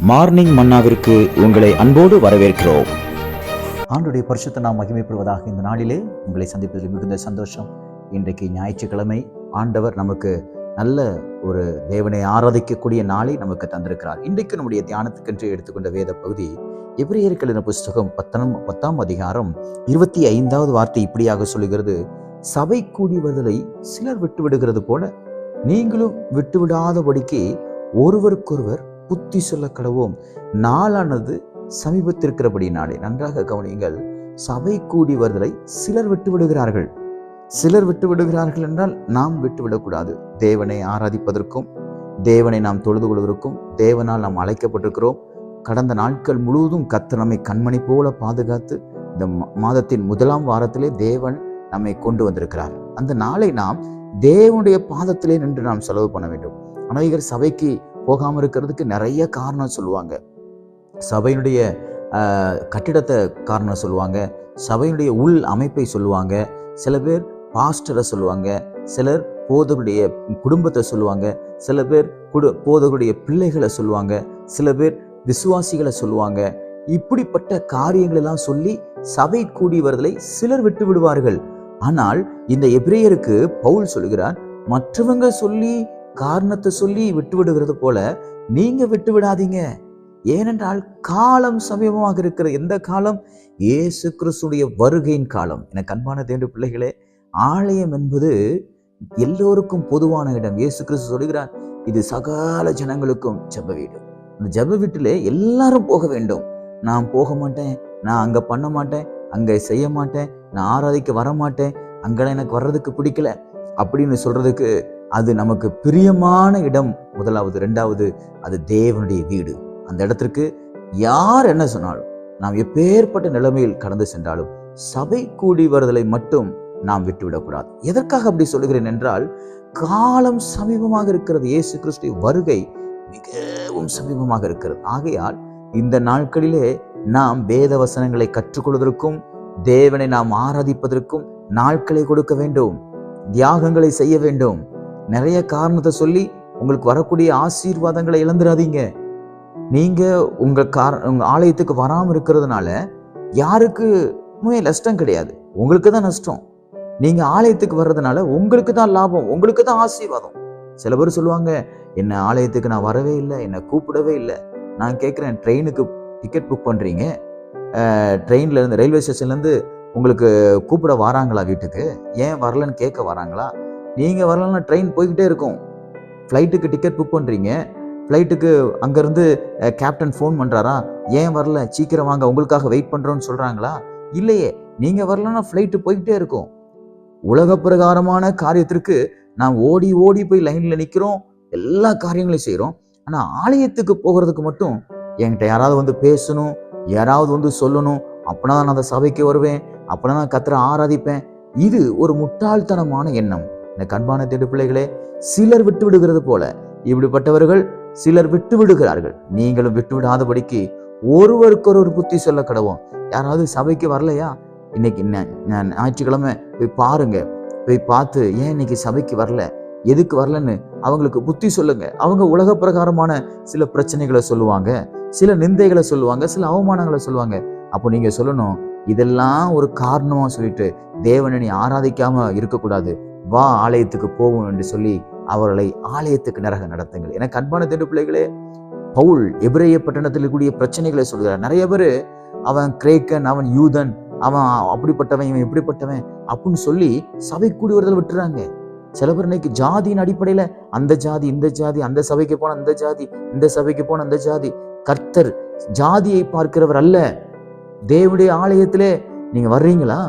Morning மன்னாவிற்கு உங்களை அன்போடு வரவேற்கிறோம். ஆண்டுடைய பரிசுத்த நாம் மகிமைப்படுவதாக இந்த நாளிலே உங்களை சந்திப்பதில் மிகுந்த சந்தோஷம். இன்றைக்கு ஞாயிற்றுக்கிழமை ஆண்டவர் நமக்கு நல்ல ஒரு தேவனை ஆராதிக்கக்கூடிய நாளை நமக்கு தந்திருக்கிறார். இன்றைக்கு நம்முடைய தியானத்துக்கென்று எடுத்துக்கொண்ட வேத பகுதி எபிரேயர்களின புஸ்தகம் பத்தனம் பத்தாம் அதிகாரம் இருபத்தி ஐந்தாவது வார்த்தை இப்படியாக சொல்லுகிறது சபை கூடிவதலை சிலர் விட்டு விடுகிறது போல நீங்களும் விட்டு விடாதபடிக்கு ஒருவருக்கொருவர் புத்தி சொல்ல கடவோம். நாளானது சமீபத்திருக்கிறபடினாலே நன்றாக கவனியுங்கள். சபை கூடி வருதலை சிலர் விட்டு விடுகிறார்கள். சிலர் விட்டு விடுகிறார்கள் என்றால் நாம் விட்டு விடக்கூடாது. தேவனை ஆராதிப்பதற்கும் தேவனை நாம் தொழுது கொள்வதற்கும் தேவனால் நாம் அழைக்கப்பட்டிருக்கிறோம். கடந்த நாட்கள் முழுவதும் கத்து நம்மை கண்மணி போல பாதுகாத்து இந்த மா- மாதத்தின் முதலாம் வாரத்திலே தேவன் நம்மை கொண்டு வந்திருக்கிறார். அந்த நாளை நாம் தேவனுடைய பாதத்திலே நின்று நாம் செலவு பண்ண வேண்டும். அநேகர் சபைக்கு போகாமல் இருக்கிறதுக்கு நிறைய காரணம் சொல்லுவாங்க. சபையினுடைய கட்டிடத்தை காரணம் சொல்லுவாங்க. சபையினுடைய உள் அமைப்பை சொல்லுவாங்க. சில பேர் பாஸ்டரை சொல்லுவாங்க. சிலர் போதவருடைய குடும்பத்தை சொல்லுவாங்க. சில பேர் குடு போதவருடைய பிள்ளைகளை சொல்லுவாங்க. சில பேர் விசுவாசிகளை சொல்லுவாங்க. இப்படிப்பட்ட காரியங்களெல்லாம் சொல்லி சபை கூடி வருதலை சிலர் விட்டு விடுவார்கள். ஆனால் இந்த எபிரேயருக்கு பவுல் சொல்லுகிறார் மற்றவங்க சொல்லி காரணத்தை சொல்லி விட்டு விடுகிறது போல நீங்க விட்டு விடாதீங்க ஏனென்றால் காலம் சமீபமாக இருக்கிற எந்த காலம்? இயேசு கிறிஸ்துடைய வருகையின் காலம். எனக்கு அன்பான தேண்டு பிள்ளைகளே ஆலயம் என்பது எல்லோருக்கும் பொதுவான இடம். இயேசு கிறிஸ்து சொல்கிறார் இது சகல ஜனங்களுக்கும் ஜெப வீடு. அந்த ஜெப வீட்டிலே எல்லாரும் போக வேண்டும். நான் போக மாட்டேன் நான் அங்க பண்ண மாட்டேன் அங்க செய்ய மாட்டேன் நான் ஆராதிக்க வர மாட்டேன் அங்கெல்லாம் எனக்கு வர்றதுக்கு பிடிக்கல அப்படின்னு சொல்றதுக்கு அது நமக்கு பிரியமான இடம். முதலாவது ரெண்டாவது அது தேவனுடைய வீடு. அந்த இடத்திற்கு யார் என்ன சொன்னாலும் நாம் எப்பேற்பட்ட நிலைமையில் கடந்து சென்றாலும் சபை கூடி வருதலை மட்டும் நாம் விட்டுவிடக்கூடாது. எதற்காக அப்படி சொல்லுகிறேன் என்றால் காலம் சமீபமாக இருக்கிறது. இயேசு கிறிஸ்து வருகை மிகவும் சமீபமாக இருக்கிறது. ஆகையால் இந்த நாட்களிலே நாம் வேத வசனங்களை கற்றுக்கொள்வதற்கும் தேவனை நாம் ஆராதிப்பதற்கும் நாட்களை கொடுக்க வேண்டும். தியாகங்களை செய்ய வேண்டும். நிறைய காரணத்தை சொல்லி உங்களுக்கு வரக்கூடிய ஆசீர்வாதங்களை இழந்துடாதீங்க. நீங்கள் உங்கள் கார் உங்கள் ஆலயத்துக்கு வராமல் இருக்கிறதுனால யாருக்குமே நஷ்டம் கிடையாது. உங்களுக்கு தான் நஷ்டம். நீங்கள் ஆலயத்துக்கு வர்றதுனால உங்களுக்கு தான் லாபம் உங்களுக்கு தான் ஆசீர்வாதம். சில பேர் சொல்லுவாங்க என்ன ஆலயத்துக்கு நான் வரவே இல்லை என்னை கூப்பிடவே இல்லை. நான் கேட்குறேன் ட்ரெயினுக்கு டிக்கெட் புக் பண்ணுறீங்க ட்ரெயின்லேருந்து ரயில்வே ஸ்டேஷன்லேருந்து உங்களுக்கு கூப்பிட வராங்களா வீட்டுக்கு? ஏன் வரலன்னு கேட்க வராங்களா? நீங்கள் வரலன்னா ட்ரெயின் போய்கிட்டே இருக்கும். ஃப்ளைட்டுக்கு டிக்கெட் புக் பண்ணுறீங்க ஃப்ளைட்டுக்கு அங்கேருந்து கேப்டன் ஃபோன் பண்ணுறாரா ஏன் வரல? சீக்கிரம் வாங்க உங்களுக்காக வெயிட் பண்ணுறோன்னு சொல்கிறாங்களா இல்லையே. நீங்கள் வரலன்னா ஃப்ளைட்டு போய்கிட்டே இருக்கும். உலக பிரகாரமான காரியத்திற்கு நாம் ஓடி ஓடி போய் லைனில் நிற்கிறோம் எல்லா காரியங்களையும் செய்கிறோம் ஆனால் ஆலயத்துக்கு போகிறதுக்கு மட்டும் என்கிட்ட யாராவது வந்து பேசணும் யாராவது வந்து சொல்லணும். அப்படின்னா நான் அந்த சபைக்கு வருவேன். அப்படின்னா நான் கத்திர ஆராதிப்பேன். இது ஒரு முட்டாள்தனமான எண்ணம். இந்த கண்பான தேடு பிள்ளைகளே சிலர் விட்டு விடுகிறது போல. இப்படிப்பட்டவர்கள் சிலர் விட்டு விடுகிறார்கள் நீங்களும் விட்டு விடாதபடிக்கு ஒருவருக்கொருவர் புத்தி சொல்ல கடவும் யாராவது சபைக்கு வரலையா? இன்னைக்கு என்ன ஞாயிற்றுக்கிழமை போய் பாருங்க. போய் பார்த்து ஏன் இன்னைக்கு சபைக்கு வரல? எதுக்கு வரலன்னு அவங்களுக்கு புத்தி சொல்லுங்க. அவங்க உலக பிரகாரமான சில பிரச்சனைகளை சொல்லுவாங்க. சில நிந்தைகளை சொல்லுவாங்க. சில அவமானங்களை சொல்லுவாங்க. அப்போ நீங்க சொல்லணும் இதெல்லாம் ஒரு காரணமா சொல்லிட்டு தேவனை நீ ஆராதிக்காம இருக்கக்கூடாது. வா ஆலயத்துக்கு போவோம் என்று சொல்லி அவர்களை ஆலயத்துக்கு நரக நடத்துங்கள். எனக்கு அன்பான தேடு பிள்ளைகளே பவுல் எபிரேய பட்டணத்தில் கூடிய பிரச்சனைகளை சொல்கிறார். நிறைய பேர் அவன் கிரேக்கன் அவன் யூதன் அவன் அப்படிப்பட்டவன் இவன் இப்படிப்பட்டவன் அப்படின்னு சொல்லி சபை கூடி வருதல் விட்டுறாங்க. சில பேர் இன்னைக்கு ஜாதியின் அடிப்படையில அந்த ஜாதி இந்த ஜாதி அந்த சபைக்கு போன அந்த ஜாதி இந்த சபைக்கு போன அந்த ஜாதி. கர்த்தர் ஜாதியை பார்க்கிறவர் அல்ல. தேவடைய ஆலயத்திலே நீங்க வர்றீங்களா?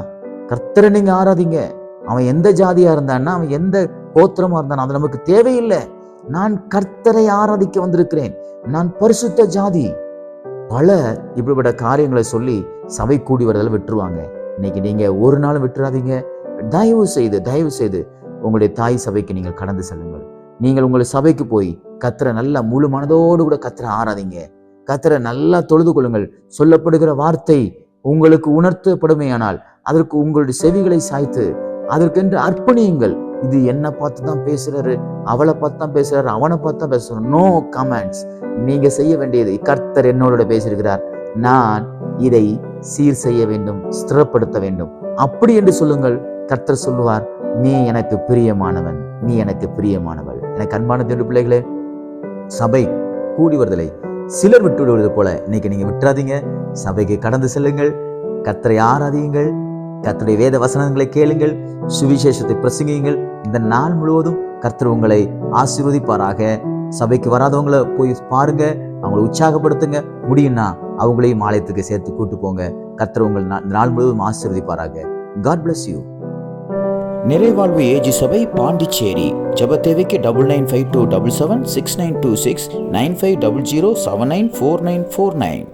கர்த்தரை நீங்க ஆராதிங்க. அவன் எந்த ஜாதியாக இருந்தான்னா அவன் எந்த கோத்திரமாக இருந்தான் அது நமக்கு தேவையில்லை. நான் கர்த்தரை ஆராதிக்க வந்திருக்கிறேன். நான் பரிசுத்த ஜாதி. பல இப்படிப்பட்ட காரியங்களை சொல்லி சபை கூடி வரதில் விட்டுருவாங்க. இன்னைக்கு நீங்கள் ஒரு நாளும் விட்டுறாதீங்க. தயவு செய்து தயவு செய்து உங்களுடைய தாய் சபைக்கு நீங்கள் கடந்து செல்லுங்கள். நீங்கள் உங்களை சபைக்கு போய் கத்திர நல்லா முழு மனதோடு கூட கத்திர ஆராதிங்க. கத்திர நல்லா தொழுது கொள்ளுங்கள். சொல்லப்படுகிற வார்த்தை உங்களுக்கு உணர்த்தப்படுமையானால் அதற்கு உங்களுடைய செவிகளை சாய்த்து அதற்கென்று அர்ப்பணியுங்கள். இது என்னை பார்த்து தான் பேசுறாரு அவளை பார்த்து தான் பேசுறாரு அவனை பார்த்து தான் பேசுறாரு. நோ கமெண்ட்ஸ் நீங்க செய்ய வேண்டியது கர்த்தர் என்னோட பேசியிருக்கிறார். நான் இதை சீர் செய்ய வேண்டும் ஸ்திரப்படுத்த வேண்டும். அப்படி என்று சொல்லுங்கள். கர்த்தர் சொல்லுவார் நீ எனக்கு பிரியமானவன் நீ எனக்கு பிரியமானவள். எனக்கு அன்பான தேவ பிள்ளைகளே சபை கூடி வருதலை. சிலர் விட்டு விடுவது போல இன்னைக்கு நீங்க விட்டுறாதீங்க. சபைக்கு கடந்து செல்லுங்கள். கர்த்தரை ஆராதியுங்கள். கர்த்தருடைய வேத வசனங்களை கேளுங்கள் சுவிசேஷத்தை பிரசங்கியுங்கள். இந்த நாள் முழுவதும் கர்த்தர் உங்களை ஆசீர்வதிப்பாராக. சபைக்கு வராதவங்களை போய் பாருங்க அவங்களை உற்சாகப்படுத்துங்க. முடியும்னா அவங்களையும் ஆலயத்துக்கு சேர்த்து கூட்டு போங்க. கர்த்தர் உங்கள் இந்த நாள் முழுவதும் ஆசீர்வதிப்பாராக. காட் பிளஸ் யூ நிறைவாழ்வு ஏஜி சபை பாண்டிச்சேரி. ஜெப தேவைக்கு double nine five two double seven six nine two six nine five double zero seven nine four nine four nine